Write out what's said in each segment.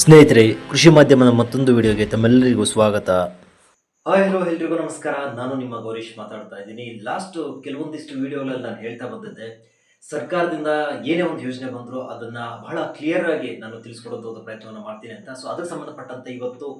ಸ್ನೇಹಿತರೆ, ಕೃಷಿ ಮಾಧ್ಯಮದ ಮತ್ತೊಂದು ವಿಡಿಯೋಗೆ ತಮ್ಮೆಲ್ಲರಿಗೂ ಸ್ವಾಗತ. ಹಾಯ್ ಹಲೋ ಎಲ್ರಿಗೂ ನಮಸ್ಕಾರ. ನಾನು ನಿಮ್ಮ ಗೌರೀಶ್ ಮಾತಾಡ್ತಾ ಇದ್ದೀನಿ. ಲಾಸ್ಟ್ ಕೆಲವೊಂದಿಷ್ಟು ವಿಡಿಯೋಗಳಲ್ಲಿ ನಾನು ಹೇಳ್ತಾ ಬಂದಿದ್ದೆ, ಸರ್ಕಾರದಿಂದ ಏನೇ ಒಂದು ಯೋಜನೆ ಬಂದರೂ ಅದನ್ನ ಬಹಳ ಕ್ಲಿಯರ್ ಆಗಿ ನಾನು ತಿಳಿಸ್ಕೊಡೋದು ಪ್ರಯತ್ನವನ್ನು ಮಾಡ್ತೀನಿ ಅಂತ. ಸೊ ಅದಕ್ಕೆ ಸಂಬಂಧಪಟ್ಟಂತೆ ಇವತ್ತು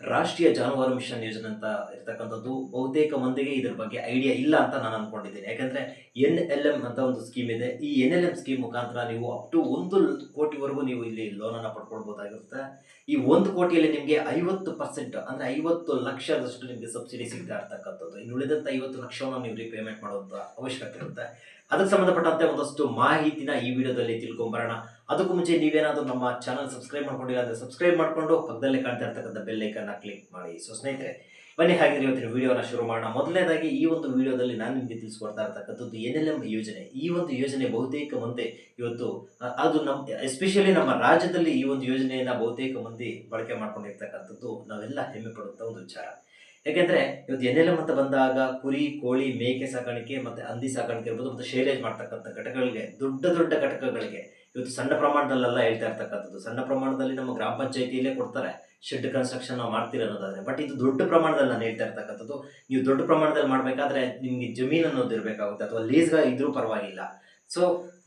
ರಾಷ್ಟ್ರೀಯ ಜಾನುವಾರು ಮಿಷನ್ ಯೋಜನೆ ಅಂತ ಇರ್ತಕ್ಕಂಥದ್ದು ಬಹುತೇಕ ಮಂದಿಗೆ ಇದ್ರ ಬಗ್ಗೆ ಐಡಿಯಾ ಇಲ್ಲ ಅಂತ ನಾನು ಅನ್ಕೊಂಡಿದ್ದೀನಿ. ಯಾಕಂದ್ರೆ ಎನ್ ಎಲ್ ಎಂ ಅಂತ ಒಂದು ಸ್ಕೀಮ್ ಇದೆ. ಈ ಎನ್ ಎಲ್ ಎಂ ಸ್ಕೀಮ್ ಮುಖಾಂತರ ನೀವು ಅಪ್ ಟು ಒಂದು ಕೋಟಿವರೆಗೂ ನೀವು ಇಲ್ಲಿ ಲೋನನ್ನು ಪಡ್ಕೊಳ್ಬೋದಾಗಿರುತ್ತೆ. ಈ ಒಂದು ಕೋಟಿಯಲ್ಲಿ ನಿಮಗೆ ಐವತ್ತು ಪರ್ಸೆಂಟ್ ಅಂದ್ರೆ ಐವತ್ತು ಲಕ್ಷದಷ್ಟು ನಿಮಗೆ ಸಬ್ಸಿಡಿ ಸಿಗ್ತಾ ಇರ್ತಕ್ಕಂಥದ್ದು. ಇನ್ನು ಉಳಿದಂಥ ಐವತ್ತು ಲಕ್ಷವನ್ನು ನೀವು ರೀಪೇಮೆಂಟ್ ಮಾಡುವಂಥ ಅವಶ್ಯಕತೆ ಇರುತ್ತೆ. ಅದಕ್ಕೆ ಸಂಬಂಧಪಟ್ಟಂತೆ ಒಂದಷ್ಟು ಮಾಹಿತಿನ ಈ ವಿಡಿಯೋದಲ್ಲಿ ತಿಳ್ಕೊಂಬರೋಣ. ಅದಕ್ಕೂ ಮುಂಚೆ ನೀವೇನಾದರೂ ನಮ್ಮ ಚಾನಲ್ ಸಬ್ಸ್ಕ್ರೈಬ್ ಮಾಡ್ಕೊಂಡಿಲ್ಲ ಅಂದ್ರೆ ಸಬ್ಸ್ಕ್ರೈಬ್ ಮಾಡ್ಕೊಂಡು ಪಕ್ಕದಲ್ಲೇ ಕಾಣ್ತಾ ಇರ್ತಕ್ಕಂಥ ಬೆಲ್ ಐಕನ್ನ ಕ್ಲಿಕ್ ಮಾಡಿ. ಸೊ ಸ್ನೇಹಿತರೆ ಬನ್ನಿ, ಹಾಗಿದ್ರೆ ಇವತ್ತಿನ ವಿಡಿಯೋನ ಶುರು ಮಾಡೋಣ. ಮೊದಲನೇದಾಗಿ, ಈ ಒಂದು ವಿಡಿಯೋದಲ್ಲಿ ನಾನು ನಿಮಗೆ ತಿಳಿಸ್ಕೊಡ್ತಾ ಇರ್ತಕ್ಕಂಥದ್ದು ಎನ್ ಎಲ್ ಎಂ ಯೋಜನೆ. ಈ ಒಂದು ಯೋಜನೆ ಬಹುತೇಕ ಮಂದಿ ಇವತ್ತು ಅದು ನಮ್ಮ ಎಸ್ಪೆಷಲಿ ನಮ್ಮ ರಾಜ್ಯದಲ್ಲಿ ಈ ಒಂದು ಯೋಜನೆಯನ್ನ ಬಹುತೇಕ ಮಂದಿ ಬಳಕೆ ಮಾಡ್ಕೊಂಡಿರ್ತಕ್ಕಂಥದ್ದು ನಾವೆಲ್ಲ ಹೆಮ್ಮೆ ಪಡುವಂಥ ಒಂದು ವಿಚಾರ. ಯಾಕೆಂದ್ರೆ, ಇವತ್ತು ಎನ್ ಎಲ್ ಎಂ ಅಂತ ಬಂದಾಗ ಕುರಿ, ಕೋಳಿ, ಮೇಕೆ ಸಾಕಾಣಿಕೆ ಮತ್ತೆ ಹಂದಿ ಸಾಕಾಣಿಕೆ ಇರ್ಬೋದು, ಮತ್ತು ಶೇರೇಜ್ ಮಾಡ್ತಕ್ಕಂಥ ಘಟಕಗಳಿಗೆ, ದೊಡ್ಡ ದೊಡ್ಡ ಘಟಕಗಳಿಗೆ. ಇವತ್ತು ಸಣ್ಣ ಪ್ರಮಾಣದಲ್ಲೆಲ್ಲ ಹೇಳ್ತಾ ಇರ್ತಕ್ಕಂಥದ್ದು. ಸಣ್ಣ ಪ್ರಮಾಣದಲ್ಲಿ ನಮ್ಮ ಗ್ರಾಮ ಪಂಚಾಯಿತಿಯಲ್ಲೇ ಕೊಡ್ತಾರೆ. ಶೆಡ್ ಕನ್ಸ್ಟ್ರಕ್ಷನ್ ನಾವು ಮಾಡ್ತೀರ ಅನ್ನೋದಾದ್ರೆ. ಬಟ್ ಇದು ದೊಡ್ಡ ಪ್ರಮಾಣದಲ್ಲಿ ನಾನು ಹೇಳ್ತಾ ಇರ್ತಕ್ಕಂಥದ್ದು, ನೀವು ದೊಡ್ಡ ಪ್ರಮಾಣದಲ್ಲಿ ಮಾಡಬೇಕಾದ್ರೆ ನಿಮಗೆ ಜಮೀನು ಅನ್ನೋದು ಇರಬೇಕಾಗುತ್ತೆ. ಅಥವಾ ಲೀಸ್ಗ ಇದ್ರೂ ಪರವಾಗಿಲ್ಲ. ಸೊ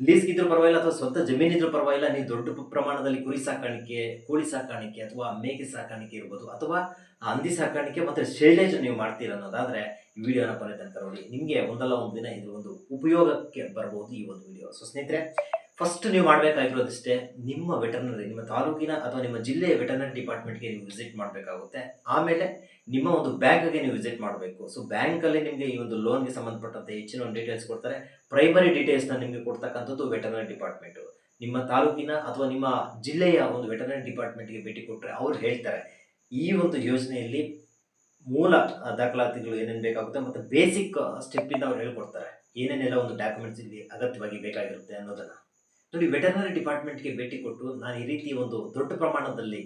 ಲೀಸ್ ಇದ್ರೂ ಪರವಾಗಿಲ್ಲ ಅಥವಾ ಸ್ವಂತ ಜಮೀನು ಇದ್ರೂ ಪರವಾಗಿಲ್ಲ, ನೀವು ದೊಡ್ಡ ಪ್ರಮಾಣದಲ್ಲಿ ಕುರಿ ಸಾಕಾಣಿಕೆ, ಕೋಳಿ ಸಾಕಾಣಿಕೆ ಅಥವಾ ಮೇಕೆ ಸಾಕಾಣಿಕೆ ಇರ್ಬೋದು ಅಥವಾ ಹಂದಿ ಸಾಕಾಣಿಕೆ ಮತ್ತೆ ಶೈಲೇಜ್ ನೀವು ಮಾಡ್ತೀರ ಅನ್ನೋದಾದ್ರೆ ಈ ವಿಡಿಯೋನ ಕೊನೆ ತನಕ ನೋಡಿ. ನಿಮಗೆ ಒಂದಲ್ಲ ಒಂದು ದಿನ ಇದು ಒಂದು ಉಪಯೋಗಕ್ಕೆ ಬರಬಹುದು ಈ ಒಂದು ವಿಡಿಯೋ ಸೊ ಸ್ನೇಹಿತರೆ ಫಸ್ಟ್ ನೀವು ಮಾಡಬೇಕಾಗಿರೋದಿಷ್ಟೇ ನಿಮ್ಮ ವೆಟರ್ನರಿ, ನಿಮ್ಮ ತಾಲೂಕಿನ ಅಥವಾ ನಿಮ್ಮ ಜಿಲ್ಲೆಯ ವೆಟರ್ನರಿ ಡಿಪಾರ್ಟ್ಮೆಂಟ್ಗೆ ನೀವು ವಿಸಿಟ್ ಮಾಡಬೇಕಾಗುತ್ತೆ. ಆಮೇಲೆ ನಿಮ್ಮ ಒಂದು ಬ್ಯಾಂಕ್ಗೆ ನೀವು ವಿಸಿಟ್ ಮಾಡಬೇಕು. ಸೊ ಬ್ಯಾಂಕಲ್ಲಿ ನಿಮಗೆ ಈ ಒಂದು ಲೋನ್ಗೆ ಸಂಬಂಧಪಟ್ಟಂತೆ ಹೆಚ್ಚಿನ ಒಂದು ಡೀಟೇಲ್ಸ್ ಕೊಡ್ತಾರೆ. ಪ್ರೈಮರಿ ಡೀಟೇಲ್ಸ್ನ ನಿಮಗೆ ಕೊಡ್ತಕ್ಕಂಥದ್ದು ವೆಟರ್ನರಿ ಡಿಪಾರ್ಟ್ಮೆಂಟು. ನಿಮ್ಮ ತಾಲೂಕಿನ ಅಥವಾ ನಿಮ್ಮ ಜಿಲ್ಲೆಯ ಒಂದು ವೆಟರ್ನರಿ ಡಿಪಾರ್ಟ್ಮೆಂಟ್ಗೆ ಭೇಟಿ ಕೊಟ್ಟರೆ ಅವ್ರು ಹೇಳ್ತಾರೆ. ಈ ಒಂದು ಯೋಜನೆಯಲ್ಲಿ ಮೂಲ ದಾಖಲಾತಿಗಳು ಏನೇನು ಬೇಕಾಗುತ್ತೆ ಮತ್ತು ಬೇಸಿಕ್ ಸ್ಟೆಪ್ಪಿಂದ ಅವ್ರು ಹೇಳ್ಕೊಡ್ತಾರೆ. ಏನೇನೆಲ್ಲ ಒಂದು ಡಾಕ್ಯುಮೆಂಟ್ಸ್ ಇಲ್ಲಿ ಅಗತ್ಯವಾಗಿ ಬೇಕಾಗಿರುತ್ತೆ ಅನ್ನೋದನ್ನು. ನೋಡಿ, ವೆಟರ್ನರಿ ಡಿಪಾರ್ಟ್ಮೆಂಟ್ಗೆ ಭೇಟಿ ಕೊಟ್ಟು ನಾನು ಈ ರೀತಿ ಒಂದು ದೊಡ್ಡ ಪ್ರಮಾಣದಲ್ಲಿ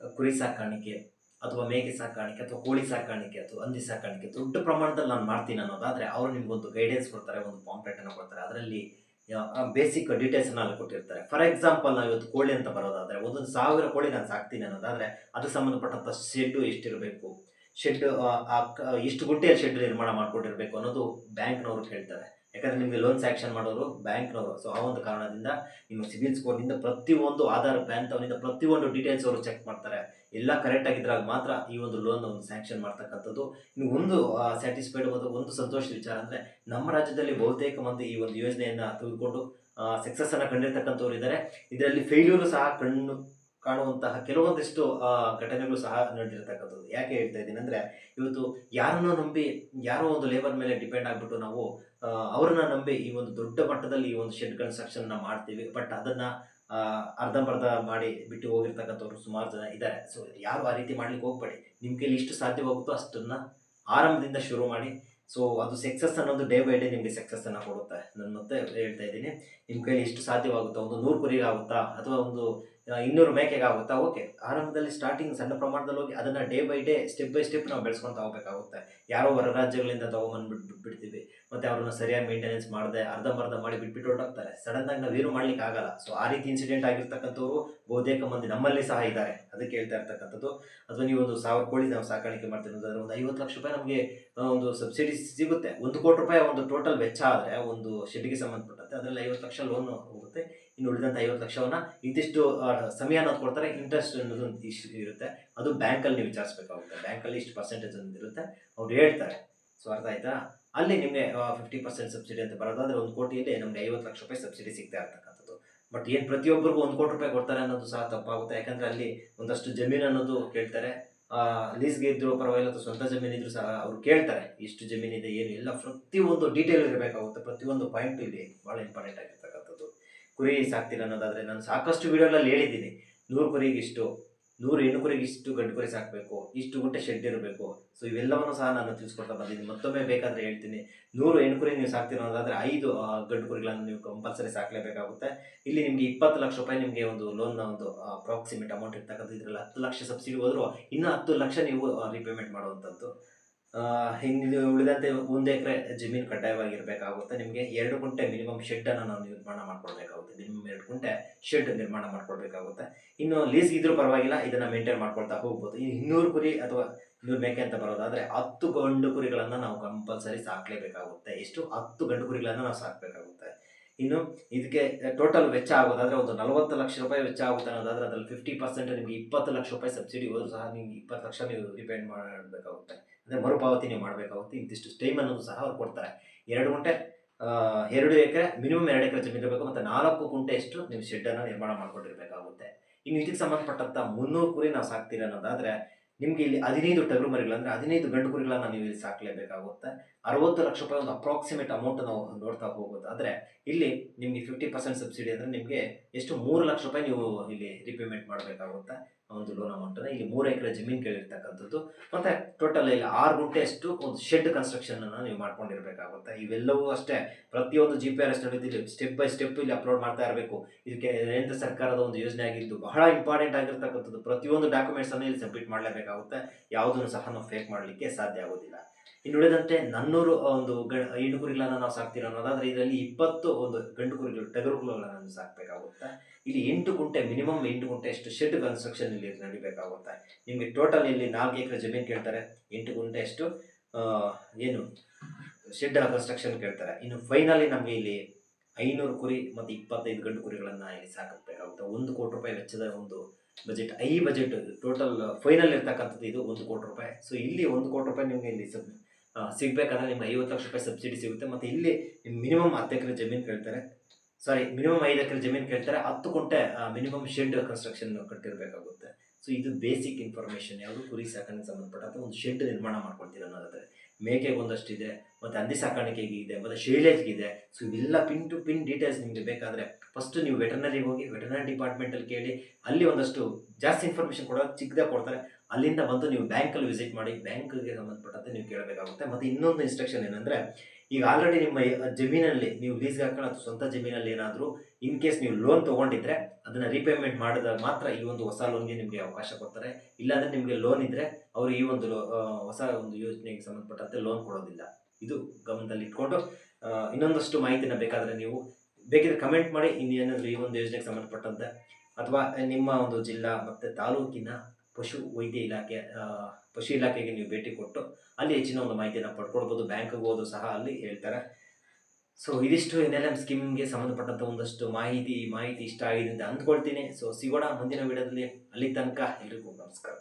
ಕುರಿ ಸಾಕಾಣಿಕೆ ಅಥವಾ ಮೇಕೆ ಸಾಕಾಣಿಕೆ ಅಥವಾ ಕೋಳಿ ಸಾಕಾಣಿಕೆ ಅಥವಾ ಹಂದಿ ಸಾಕಾಣಿಕೆ ದೊಡ್ಡ ಪ್ರಮಾಣದಲ್ಲಿ ನಾನು ಮಾಡ್ತೀನಿ ಅನ್ನೋದಾದ್ರೆ ಅವರು ನಿಮ್ಗೊಂದು ಗೈಡೆನ್ಸ್ ಕೊಡ್ತಾರೆ, ಒಂದು ಪಾಂಪ್ಲೆಟನ್ನು ಕೊಡ್ತಾರೆ. ಅದರಲ್ಲಿ ಬೇಸಿಕ್ ಡೀಟೇಲ್ಸ್ ಅಲ್ಲಿ ಕೊಟ್ಟಿರ್ತಾರೆ. ಫಾರ್ ಎಕ್ಸಾಂಪಲ್ ನಾವು ಇವತ್ತು ಕೋಳಿ ಅಂತ ಬರೋದಾದ್ರೆ, ಒಂದೊಂದು ಸಾವಿರ ಕೋಳಿ ನಾನು ಸಾಕ್ತೀನಿ ಅನ್ನೋದಾದ್ರೆ, ಅದು ಸಂಬಂಧಪಟ್ಟಂತ ಶೆಡ್ ಎಷ್ಟಿರಬೇಕು? ಶೆಡ್ ಎಷ್ಟು ಗುಂಟೆಯ ಶೆಡ್ ನಿರ್ಮಾಣ ಮಾಡ್ಕೊಂಡಿರ್ಬೇಕು ಅನ್ನೋದು ಬ್ಯಾಂಕ್ನವರು ಹೇಳ್ತಾರೆ ಯಾಕಂದ್ರೆ ನಿಮಗೆ ಲೋನ್ ಸ್ಯಾಂಕ್ಷನ್ ಮಾಡೋರು ಬ್ಯಾಂಕ್ನವರು. ಸೊ ಆ ಒಂದು ಕಾರಣದಿಂದ ನಿಮ್ಮ ಸಿಬಿಲ್ ಸ್ಕೋರ್ನಿಂದ ಪ್ರತಿಯೊಂದು ಆಧಾರ್ ಬ್ಯಾಂಕ್ ಅವನಿಂದ ಪ್ರತಿಯೊಂದು ಡೀಟೇಲ್ಸ್ ಅವರು ಚೆಕ್ ಮಾಡ್ತಾರೆ. ಎಲ್ಲ ಕರೆಕ್ಟ್ ಆಗಿದ್ರಾಗ ಮಾತ್ರ ಈ ಒಂದು ಲೋನ್ ಸ್ಯಾಂಕ್ಷನ್ ಮಾಡ್ತಕ್ಕಂಥದ್ದು. ಇನ್ನು ಒಂದು ಸ್ಯಾಟಿಸ್ಫೈಡ್ ಒಂದು ಸಂತೋಷದ ವಿಚಾರ ಅಂದ್ರೆ ನಮ್ಮ ರಾಜ್ಯದಲ್ಲಿ ಬಹುತೇಕ ಮಂದಿ ಈ ಒಂದು ಯೋಜನೆಯನ್ನ ತೆಗೆದುಕೊಂಡು ಸಕ್ಸಸ್ ಅನ್ನು ಕಂಡಿರ್ತಕ್ಕಂಥವ್ರು ಇದ್ದಾರೆ ಇದರಲ್ಲಿ ಫೇಲ್ಯೂರು ಸಹ ಕಣ್ಣು ಕಾಣುವಂತಹ ಕೆಲವೊಂದಿಷ್ಟು ಘಟನೆಗಳು ಸಹ ನಡೆದಿರ್ತಕ್ಕಂಥದ್ದು. ಯಾಕೆ ಹೇಳ್ತಾ ಇದ್ದೀನಿ ಅಂದ್ರೆ, ಇವತ್ತು ಯಾರನ್ನೋ ನಂಬಿ, ಯಾರೋ ಒಂದು ಲೇಬರ್ ಮೇಲೆ ಡಿಪೆಂಡ್ ಆಗಿಬಿಟ್ಟು ನಾವು ಅವ್ರನ್ನ ನಂಬಿ ಈ ಒಂದು ದೊಡ್ಡ ಮಟ್ಟದಲ್ಲಿ ಈ ಒಂದು ಶೆಡ್ ಕನ್ಸ್ಟ್ರಕ್ಷನ್ನ ಮಾಡ್ತೀವಿ. ಬಟ್ ಅದನ್ನ ಅರ್ಧಂಬರ್ಧ ಮಾಡಿ ಬಿಟ್ಟು ಹೋಗಿರ್ತಕ್ಕಂಥವ್ರು ಸುಮಾರು ಜನ ಇದ್ದಾರೆ. ಸೊ ಯಾರು ಆ ರೀತಿ ಮಾಡ್ಲಿಕ್ಕೆ ಹೋಗ್ಬೇಡಿ. ನಿಮ್ಮ ಕೈಲಿ ಎಷ್ಟು ಸಾಧ್ಯವಾಗುತ್ತೋ ಅಷ್ಟನ್ನ ಆರಂಭದಿಂದ ಶುರು ಮಾಡಿ. ಸೊ ಅದು ಸಕ್ಸಸ್ ಅನ್ನೋದು ಡೇ ಬೈ ಡೇ ನಿಮಗೆ ಸಕ್ಸಸ್ ಅನ್ನ ಕೊಡುತ್ತೆ. ನಾನು ಮತ್ತೆ ಹೇಳ್ತಾ ಇದ್ದೀನಿ ನಿಮ್ಮ ಕೈಲಿ ಎಷ್ಟು ಸಾಧ್ಯವಾಗುತ್ತೋ? ಒಂದು ನೂರು ಕುರಿಗಾಗುತ್ತಾ ಅಥವಾ ಒಂದು ಇನ್ನೂರು ಮೇಕೆಗೆ ಆಗುತ್ತಾ? ಓಕೆ ಆರಂಭದಲ್ಲಿ ಸ್ಟಾರ್ಟಿಂಗ್ ಸಣ್ಣ ಪ್ರಮಾಣದಲ್ಲಿ ಹೋಗಿ ಅದನ್ನ day by day step by step ನಾವು ಬೆಳೆಸ್ಕೊಂತ ಹೋಗ್ಬೇಕಾಗುತ್ತೆ. ಯಾರೋ ಹೊರ ರಾಜ್ಯಗಳಿಂದ ತಗೊಂಬಂದ್ಬಿಟ್ಟು ಬಿಡ್ತೀವಿ ಮತ್ತೆ ಅವ್ರನ್ನ ಸರಿಯಾಗಿ ಮೇಂಟೆನೆನ್ಸ್ ಮಾಡದೆ ಅರ್ಧಂಬರ್ಧ ಮಾಡಿ ಬಿಟ್ಬಿಟ್ಟು ಹೊರಟೋಗ್ತಾರೆ. ಸಡನ್ ಆಗಿ ಏನು ಮಾಡ್ಲಿಕ್ಕೆ ಆಗಲ್ಲ. ಸೊ ಆ ರೀತಿ ಇನ್ಸಿಡೆಂಟ್ ಆಗಿರ್ತಕ್ಕಂಥವ್ರು ಬಹುತೇಕ ಮಂದಿ ನಮ್ಮಲ್ಲಿ ಸಹ ಇದ್ದಾರೆ. ಅದಕ್ಕೆ ಹೇಳ್ತಾ ಇರ್ತಕ್ಕಂಥದ್ದು. ಅಥವಾ ನೀವು ಒಂದು ಸಾವಿರ ಕೋಳಿ ನಾವು ಸಾಕಾಣಿಕೆ ಮಾಡ್ತೀವಿ ಅನ್ನೋದಾದ್ರೆ ಒಂದು ಐವತ್ತು ಲಕ್ಷ ರೂಪಾಯಿ ನಮಗೆ ಒಂದು ಸಬ್ಸಿಡಿ ಸಿಗುತ್ತೆ. ಒಂದು ಕೋಟಿ ರೂಪಾಯಿ ಒಂದು ಟೋಟಲ್ ವೆಚ್ಚ ಆದರೆ, ಒಂದು ಶೆಡ್ಗೆ ಸಂಬಂಧಪಟ್ಟಂತೆ, ಅದರಲ್ಲಿ ಐವತ್ತು ಲಕ್ಷ ಲೋನ್ ಹೋಗುತ್ತೆ. ಇನ್ನು ಉಳಿದಂಥ ಐವತ್ತು ಲಕ್ಷವನ್ನ ಇಂತಿಷ್ಟು ಸಮಯ ಅನ್ನೋದು ಕೊಡ್ತಾರೆ. ಇಂಟ್ರೆಸ್ಟ್ ಅನ್ನೋದು ಒಂದು ಇಷ್ಟು ಇರುತ್ತೆ. ಅದು ಬ್ಯಾಂಕಲ್ಲಿ ನೀವು ವಿಚಾರಿಸಬೇಕಾಗುತ್ತೆ. ಬ್ಯಾಂಕಲ್ಲಿ ಇಷ್ಟು ಪರ್ಸೆಂಟೇಜ್ ಅನ್ನೋದು ಇರುತ್ತೆ. ಅವ್ರು ಹೇಳ್ತಾರೆ. ಸೊ ಅರ್ಥ ಆಯ್ತಾ? ಅಲ್ಲಿ ನಿಮಗೆ ಫಿಫ್ಟಿ ಪರ್ಸೆಂಟ್ ಸಬ್ಸಿಡಿ ಅಂತ ಬರೋದಾದ್ರೆ ಒಂದು ಕೋಟಿಯಲ್ಲಿ ನಮಗೆ ಐವತ್ತು ಲಕ್ಷ ರೂಪಾಯಿ ಸಬ್ಸಿಡಿ ಸಿಗ್ತಾ ಇರ್ತಕ್ಕಂಥದ್ದು. ಬಟ್ ಏನು ಪ್ರತಿಯೊಬ್ಬರಿಗೂ ಒಂದು ಕೋಟಿ ರೂಪಾಯಿ ಕೊಡ್ತಾರೆ ಅನ್ನೋದು ಸಹ ತಪ್ಪಾಗುತ್ತೆ. ಯಾಕಂದ್ರೆ ಅಲ್ಲಿ ಒಂದಷ್ಟು ಜಮೀನು ಅನ್ನೋದು ಕೇಳ್ತಾರೆ. ಲೀಸ್ಗೆ ಇದ್ದರೂ ಪರವಾಗಿಲ್ಲ ಅಥವಾ ಸ್ವಂತ ಜಮೀನಿದ್ರು ಸಹ ಅವ್ರು ಕೇಳ್ತಾರೆ. ಇಷ್ಟು ಜಮೀನಿದೆ, ಏನು ಎಲ್ಲ ಪ್ರತಿಯೊಂದು ಡೀಟೇಲ್ ಇರಬೇಕಾಗುತ್ತೆ. ಪ್ರತಿಯೊಂದು ಪಾಯಿಂಟ್ ಇಲ್ಲಿ ಭಾಳ ಇಂಪಾರ್ಟೆಂಟ್ ಆಗಿರ್ತಕ್ಕಂಥದ್ದು. ಕುರಿ ಸಾಕ್ತೀರ ಅನ್ನೋದಾದ್ರೆ ನಾನು ಸಾಕಷ್ಟು ವಿಡಿಯೋಗಳಲ್ಲಿ ಹೇಳಿದ್ದೀನಿ. ನೂರು ಕುರಿಗೆ ಇಷ್ಟು, ನೂರು ಹೆಣ್ಣು ಕುರಿಗೆ ಇಷ್ಟು ಗಂಡು ಕುರಿ ಸಾಕಬೇಕು ಇಷ್ಟು ಗುಂಟೆ ಶೆಡ್ ಇರಬೇಕು. ಸೊ ಇವೆಲ್ಲವನ್ನು ಸಹ ನಾನು ತಿಳಿಸ್ಕೊಡ್ತಾ ಬಂದಿದ್ದೀನಿ. ಮತ್ತೊಮ್ಮೆ ಬೇಕಾದರೆ ಹೇಳ್ತೀನಿ. ನೂರು ಹೆಣ್ಣು ಕುರಿ ನೀವು ಸಾಕ್ತೀರ ಅನ್ನೋದಾದ್ರೆ ಐದು ಗಂಡು ಕುರಿಗಳನ್ನು ನೀವು ಕಂಪಲ್ಸರಿ ಸಾಕಲೇಬೇಕಾಗುತ್ತೆ. ಇಲ್ಲಿ ನಿಮಗೆ ಇಪ್ಪತ್ತು ಲಕ್ಷ ರೂಪಾಯಿ ನಿಮಗೆ ಒಂದು ಲೋನ್ನ ಒಂದು ಅಪ್ರಾಕ್ಸಿಮೇಟ್ ಅಮೌಂಟ್ ಇರ್ತಕ್ಕಂಥದ್ದು ಇದರಲ್ಲಿ ಹತ್ತು ಲಕ್ಷ ಸಬ್ಸಿಡಿ ಹೋದರೂ ಇನ್ನೂ ಹತ್ತು ಲಕ್ಷ ನೀವು ರೀಪೇಮೆಂಟ್ ಮಾಡುವಂಥದ್ದು. ಹಿಂಗೆ ಉಳಿದಂತೆ ಒಂದು ಎಕರೆ ಜಮೀನು ಕಡ್ಡಾಯವಾಗಿರಬೇಕಾಗುತ್ತೆ. ನಿಮಗೆ ಎರಡು ಗುಂಟೆ ಮಿನಿಮಮ್ ಶೆಡ್ಡನ್ನು ನಾವು ನಿರ್ಮಾಣ ಮಾಡ್ಕೊಳ್ಬೇಕಾಗುತ್ತೆ. ಮಿನಿಮಮ್ ಎರಡು ಗುಂಟೆ ಶೆಡ್ ನಿರ್ಮಾಣ ಮಾಡ್ಕೊಳ್ಬೇಕಾಗುತ್ತೆ. ಇನ್ನು ಲೀಸ್ ಇದ್ರೂ ಪರವಾಗಿಲ್ಲ, ಇದನ್ನು ಮೇಂಟೈನ್ ಮಾಡ್ಕೊಳ್ತಾ ಹೋಗ್ಬೋದು. ಈ ಇನ್ನೂರು ಕುರಿ ಅಥವಾ ಇನ್ನೂರು ಮೇಕೆ ಅಂತ ಬರೋದಾದರೆ ಹತ್ತು ಗಂಡು ಕುರಿಗಳನ್ನು ನಾವು ಕಂಪಲ್ಸರಿ ಸಾಕಲೇಬೇಕಾಗುತ್ತೆ. ಎಷ್ಟು? ಹತ್ತು ಗಂಡು ಕುರಿಗಳನ್ನು ನಾವು ಸಾಕಬೇಕಾಗುತ್ತೆ. ಇನ್ನು ಇದಕ್ಕೆ ಟೋಟಲ್ ವೆಚ್ಚ ಆಗೋದಾದರೆ ಒಂದು ನಲವತ್ತು ಲಕ್ಷ ರೂಪಾಯಿ ವೆಚ್ಚ ಆಗುತ್ತೆ ಅನ್ನೋದಾದ್ರೆ ಅದರಲ್ಲಿ ಫಿಫ್ಟಿ ಪರ್ಸೆಂಟ್ ನಿಮಗೆ ಇಪ್ಪತ್ತು ಲಕ್ಷ ರೂಪಾಯಿ ಸಬ್ಸಿಡಿ ಹೋದರೂ ಸಹ ನಿಮ್ಗೆ ಇಪ್ಪತ್ತು ಲಕ್ಷ ನೀವು ರಿಪೇಂಡ್ ಮಾಡಬೇಕಾಗುತ್ತೆ. ಅಂದರೆ ಮರುಪಾವತಿ ನೀವು ಮಾಡಬೇಕಾಗುತ್ತೆ. ಇಂತಿಷ್ಟು ಟೈಮ್ ಅನ್ನೋದು ಸಹ ಅವ್ರು ಕೊಡ್ತಾರೆ. ಎರಡು ಗಂಟೆ ಎರಡು ಎಕರೆ ಮಿನಿಮಮ್ ಎರಡು ಎಕರೆ ಜಮೀನು ಇರಬೇಕು ಮತ್ತು ನಾಲ್ಕು ಗುಂಟೆಯಷ್ಟು ನೀವು ಶೆಡ್ಡನ್ನು ನಿರ್ಮಾಣ ಮಾಡಿಕೊಂಡಿರಬೇಕಾಗುತ್ತೆ. ಇನ್ನು ಇದಕ್ಕೆ ಸಂಬಂಧಪಟ್ಟಂಥ ಮುನ್ನೂರು ಕುರಿ ನಾವು ಸಾಕ್ತೀರ ಅನ್ನೋದಾದರೆ, ನಿಮಗೆ ಇಲ್ಲಿ ಹದಿನೈದು ಟಗರು ಮರಿಗಳಂದರೆ ಹದಿನೈದು ಗಂಡು ಕುರಿಗಳನ್ನು ನೀವು ಇಲ್ಲಿ ಸಾಕಲೇಬೇಕಾಗುತ್ತೆ. ಅರವತ್ತು ಲಕ್ಷ ರೂಪಾಯಿ ಒಂದು ಅಪ್ರಾಕ್ಸಿಮೇಟ್ ಅಮೌಂಟ್ ನಾವು ನೋಡ್ತಾ ಹೋಗೋದಾದ್ರೆ ಇಲ್ಲಿ ನಿಮಗೆ ಫಿಫ್ಟಿ ಪರ್ಸೆಂಟ್ ಸಬ್ಸಿಡಿ ಅಂದರೆ ನಿಮಗೆ ಎಷ್ಟು ಮೂರು ಲಕ್ಷ ರೂಪಾಯಿ ನೀವು ಇಲ್ಲಿ ರಿಪೇಮೆಂಟ್ ಮಾಡಬೇಕಾಗುತ್ತೆ. ಒಂದು ಲೋನ್ ಅಮೌಂಟನ್ನು ಇಲ್ಲಿ ಮೂರು ಎಕರೆ ಜಮೀನು ಕೇಳಿರ್ತಕ್ಕಂಥದ್ದು. ಮತ್ತು ಟೋಟಲ್ ಇಲ್ಲಿ ಆರು ಗುಂಟೆ ಅಷ್ಟು ಒಂದು ಶೆಡ್ ಕನ್ಸ್ಟ್ರಕ್ಷನ್ ಅನ್ನು ನೀವು ಮಾಡ್ಕೊಂಡಿರ್ಬೇಕಾಗುತ್ತೆ. ಇವೆಲ್ಲವೂ ಅಷ್ಟೇ. ಪ್ರತಿಯೊಂದು ಜಿ ಪಿ ಆರ್ ಎಸ್ ಇಲ್ಲಿ ಸ್ಟೆಪ್ ಬೈ ಸ್ಟೆಪ್ ಇಲ್ಲಿ ಅಪ್ಲೋಡ್ ಮಾಡ್ತಾ ಇರಬೇಕು. ಇದಕ್ಕೆ ಕೇಂದ್ರ ಸರ್ಕಾರದ ಒಂದು ಯೋಜನೆ ಆಗಿದ್ದು ಬಹಳ ಇಂಪಾರ್ಟೆಂಟ್ ಆಗಿರ್ತಕ್ಕಂಥದ್ದು. ಪ್ರತಿಯೊಂದು ಡಾಕ್ಯುಮೆಂಟ್ಸನ್ನು ಇಲ್ಲಿ ಸಬ್ಮಿಟ್ ಮಾಡಲೇಬೇಕಾಗುತ್ತೆ. ಯಾವುದನ್ನು ಸಹ ನಾವು ಫೇಕ್ ಮಾಡಲಿಕ್ಕೆ ಸಾಧ್ಯ ಆಗೋದಿಲ್ಲ. ಇನ್ನು ಉಳಿದಂತೆ ನನ್ನೂರು ಒಂದು ಗ ಹೆಣ್ಣು ಕುರಿಗಳನ್ನ ನಾವು ಸಾಕ್ತೀರ ಅನ್ನೋದಾದ್ರೆ, ಇದರಲ್ಲಿ ಇಪ್ಪತ್ತು ಒಂದು ಗಂಡು ಕುರಿಗಳು ಟಗರು ಕುರಿಗಳನ್ನು ಸಾಕಬೇಕಾಗುತ್ತೆ. ಇಲ್ಲಿ ಎಂಟು ಗುಂಟೆ ಮಿನಿಮಮ್ ಎಂಟು ಗುಂಟೆ ಎಷ್ಟು ಶೆಡ್ ಕನ್ಸ್ಟ್ರಕ್ಷನ್ ಇಲ್ಲಿ ನಡಿಬೇಕಾಗುತ್ತೆ. ನಿಮಗೆ ಟೋಟಲ್ ಇಲ್ಲಿ ನಾಲ್ಕು ಎಕರೆ ಜಮೀನು ಕೇಳ್ತಾರೆ, ಎಂಟು ಗುಂಟೆ ಎಷ್ಟು ಏನು ಶೆಡ್ ಕನ್ಸ್ಟ್ರಕ್ಷನ್ ಕೇಳ್ತಾರೆ. ಇನ್ನು ಫೈನಲಿ ನಮಗೆ ಇಲ್ಲಿ ಐನೂರು ಕುರಿ ಮತ್ತು ಇಪ್ಪತ್ತೈದು ಗಂಡು ಕುರಿಗಳನ್ನು ಇಲ್ಲಿ ಸಾಕಬೇಕಾಗುತ್ತೆ. ಒಂದು ಕೋಟಿ ರೂಪಾಯಿ ವೆಚ್ಚದ ಒಂದು ಬಜೆಟ್ ಐ ಬಜೆಟ್ ಟೋಟಲ್ ಫೈನಲ್ ಇರ್ತಕ್ಕಂಥದ್ದು ಇದು ಒಂದು ಕೋಟಿ ರೂಪಾಯಿ. ಸೊ ಇಲ್ಲಿ ಒಂದು ಕೋಟಿ ರೂಪಾಯಿ ನಿಮಗೆ ಇಲ್ಲಿ ಸಬ್ ಸಿಗಬೇಕಾದ್ರೆ ನಿಮ್ಗೆ ಐವತ್ತು ಲಕ್ಷ ರೂಪಾಯಿ ಸಬ್ಸಿಡಿ ಸಿಗುತ್ತೆ. ಮತ್ತು ಇಲ್ಲಿ ಮಿನಿಮಮ್ ಹತ್ತು ಎಕರೆ ಜಮೀನು ಕೇಳ್ತಾರೆ. ಸಾರಿ ಮಿನಿಮಮ್ ಐದು ಎಕರೆ ಜಮೀನು ಕೇಳ್ತಾರೆ, ಹತ್ತು ಕೊಟ್ಟೆ ಮಿನಿಮಮ್ ಶೆಡ್ ಕನ್ಸ್ಟ್ರಕ್ಷನ್ ಕಟ್ಟಿರಬೇಕಾಗುತ್ತೆ. ಸೊ ಇದು ಬೇಸಿಕ್ ಇನ್ಫಾರ್ಮೇಷನ್ ಯಾವುದು ಕುರಿ ಸಾಕಾಣಿಕೆ ಸಂಬಂಧಪಟ್ಟಂಥ ಒಂದು ಶೆಡ್ ನಿರ್ಮಾಣ ಮಾಡ್ಕೊಳ್ತೀರ ಅನ್ನೋದಾದ್ರೆ ಮೇಕೆಗೆ ಒಂದಷ್ಟಿದೆ ಮತ್ತು ಹಂದಿ ಸಾಕಾಣಿಕೆಗೆ ಇದೆ, ಮತ್ತು ಇದೆ. ಸೊ ಇವೆಲ್ಲ ಪಿನ್ ಟು ಪಿನ್ ಡೀಟೇಲ್ಸ್ ನಿಮಗೆ ಬೇಕಾದರೆ ಫಸ್ಟ್ ನೀವು ವೆಟರ್ನರಿಗೆ ಹೋಗಿ ವೆಟರ್ನರಿ ಡಿಪಾರ್ಟ್ಮೆಂಟಲ್ಲಿ ಕೇಳಿ, ಅಲ್ಲಿ ಒಂದಷ್ಟು ಜಾಸ್ತಿ ಇನ್ಫಾರ್ಮೇಷನ್ ಕೊಡೋದು ಚಿಕ್ಕದಾಗಿ ಕೊಡ್ತಾರೆ. ಅಲ್ಲಿಂದ ಬಂದು ನೀವು ಬ್ಯಾಂಕಲ್ಲಿ ವಿಸಿಟ್ ಮಾಡಿ, ಬ್ಯಾಂಕ್ಗೆ ಸಂಬಂಧಪಟ್ಟಂತೆ ನೀವು ಕೇಳಬೇಕಾಗುತ್ತೆ. ಮತ್ತು ಇನ್ನೊಂದು ಇನ್ಸ್ಟ್ರಕ್ಷನ್ ಏನಂದರೆ, ಈಗ ಆಲ್ರೆಡಿ ನಿಮ್ಮ ಜಮೀನಲ್ಲಿ ನೀವು ಲೀಸ್ಗೆ ಹಾಕೊಂಡು ಅಥವಾ ಸ್ವಂತ ಜಮೀನಲ್ಲಿ ಏನಾದರೂ ಇನ್ ಕೇಸ್ ನೀವು ಲೋನ್ ತೊಗೊಂಡಿದ್ರೆ, ಅದನ್ನು ರೀಪೇಮೆಂಟ್ ಮಾಡಿದಾಗ ಮಾತ್ರ ಈ ಒಂದು ಹೊಸ ಲೋನ್ಗೆ ನಿಮಗೆ ಅವಕಾಶ ಕೊಡ್ತಾರೆ. ಇಲ್ಲಾಂದರೆ ನಿಮಗೆ ಲೋನ್ ಇದ್ದರೆ ಅವರು ಈ ಒಂದು ಹೊಸ ಒಂದು ಯೋಜನೆಗೆ ಸಂಬಂಧಪಟ್ಟಂತೆ ಲೋನ್ ಕೊಡೋದಿಲ್ಲ. ಇದು ಗಮನದಲ್ಲಿ ಇಟ್ಕೊಂಡು ಇನ್ನೊಂದಷ್ಟು ಮಾಹಿತಿನ ಬೇಕಾದರೆ ನೀವು ಬೇಕಿದ್ರೆ ಕಮೆಂಟ್ ಮಾಡಿ ಇನ್ನೇನಾದರೂ ಈ ಒಂದು ಯೋಜನೆಗೆ ಸಂಬಂಧಪಟ್ಟಂತೆ, ಅಥವಾ ನಿಮ್ಮ ಒಂದು ಜಿಲ್ಲಾ ಮತ್ತು ತಾಲೂಕಿನ ಪಶು ವೈದ್ಯ ಇಲಾಖೆ ಪಶು ಇಲಾಖೆಗೆ ನೀವು ಭೇಟಿ ಕೊಟ್ಟು ಅಲ್ಲಿ ಹೆಚ್ಚಿನ ಒಂದು ಮಾಹಿತಿಯನ್ನು ಪಡ್ಕೊಳ್ಬೋದು ಬ್ಯಾಂಕ್ಗೆ ಹೋದ್ರು ಸಹ ಅಲ್ಲಿ ಹೇಳ್ತಾರೆ. ಸೊ ಇದಿಷ್ಟು ಎನ್ ಎಲ್ ಎಂ ಸ್ಕೀಮ್ಗೆ ಸಂಬಂಧಪಟ್ಟಂಥ ಒಂದಷ್ಟು ಮಾಹಿತಿ ಮಾಹಿತಿ ಇಷ್ಟ ಆಗಿದೆ ಅಂತ ಅಂದ್ಕೊಳ್ತೀನಿ. ಸೊ ಸಿಗೋಣ ಮುಂದಿನ ವಿಡಿಯೋದಲ್ಲಿ ಅಲ್ಲಿ ತನಕ ಎಲ್ರಿಗೂ ನಮಸ್ಕಾರ.